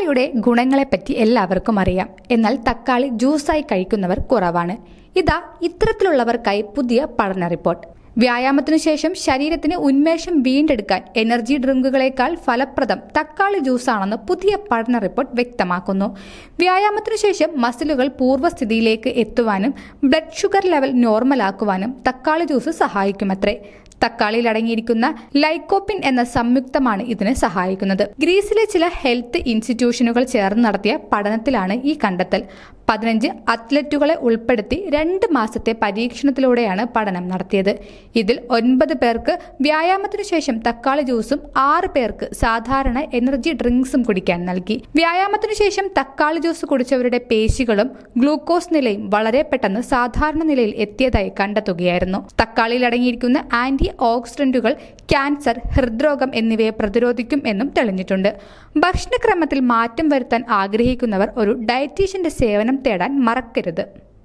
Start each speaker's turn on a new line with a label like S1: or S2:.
S1: തക്കാളിയുടെ ഗുണങ്ങളെപ്പറ്റി എല്ലാവർക്കും അറിയാം. എന്നാൽ തക്കാളി ജ്യൂസായി കഴിക്കുന്നവർ കുറവാണ്. ഇതാ ഇത്തരത്തിലുള്ളവർക്കായി പുതിയ പഠന റിപ്പോർട്ട്. വ്യായാമത്തിനു ശേഷം ശരീരത്തിന് ഉന്മേഷം വീണ്ടെടുക്കാൻ എനർജി ഡ്രിങ്കുകളേക്കാൾ ഫലപ്രദം തക്കാളി ജ്യൂസാണെന്ന് പുതിയ പഠന റിപ്പോർട്ട് വ്യക്തമാക്കുന്നു. വ്യായാമത്തിനു ശേഷം മസിലുകൾ പൂർവസ്ഥിതിയിലേക്ക് എത്തുവാനും ബ്ലഡ് ഷുഗർ ലെവൽ നോർമലാക്കുവാനും തക്കാളി ജ്യൂസ് സഹായിക്കുമത്രേ. തക്കാളിയിൽ അടങ്ങിയിരിക്കുന്ന ലൈക്കോപ്പിൻ എന്ന സംയുക്തമാണ് ഇതിന് സഹായിക്കുന്നത്. ഗ്രീസിലെ ചില ഹെൽത്ത് ഇൻസ്റ്റിറ്റ്യൂഷനുകൾ ചേർന്ന് നടത്തിയ പഠനത്തിലാണ് ഈ കണ്ടെത്തൽ. പതിനഞ്ച് അത്ലറ്റുകളെ ഉൾപ്പെടുത്തി രണ്ട് മാസത്തെ പരീക്ഷണത്തിലൂടെയാണ് പഠനം നടത്തിയത്. ഇതിൽ ഒൻപത് പേർക്ക് വ്യായാമത്തിനു ശേഷം തക്കാളി ജ്യൂസും ആറ് പേർക്ക് സാധാരണ എനർജി ഡ്രിങ്ക്സും കുടിക്കാൻ നൽകി. വ്യായാമത്തിനു ശേഷം തക്കാളി ജ്യൂസ് കുടിച്ചവരുടെ പേശികളും ഗ്ലൂക്കോസ് നിലയും വളരെ പെട്ടെന്ന് സാധാരണ നിലയിൽ എത്തിയതായി കണ്ടെത്തുകയായിരുന്നു. തക്കാളിയിൽ അടങ്ങിയിരിക്കുന്ന ആന്റി ഓക്സിഡന്റുകൾ ക്യാൻസർ ഹൃദ്രോഗം എന്നിവയെ പ്രതിരോധിക്കും എന്നും തെളിഞ്ഞിട്ടുണ്ട്. ഭക്ഷണക്രമത്തിൽ മാറ്റം വരുത്താൻ ആഗ്രഹിക്കുന്നവർ ഒരു ഡയറ്റീഷ്യന്റെ സേവനം തേടാൻ മറക്കരുത്.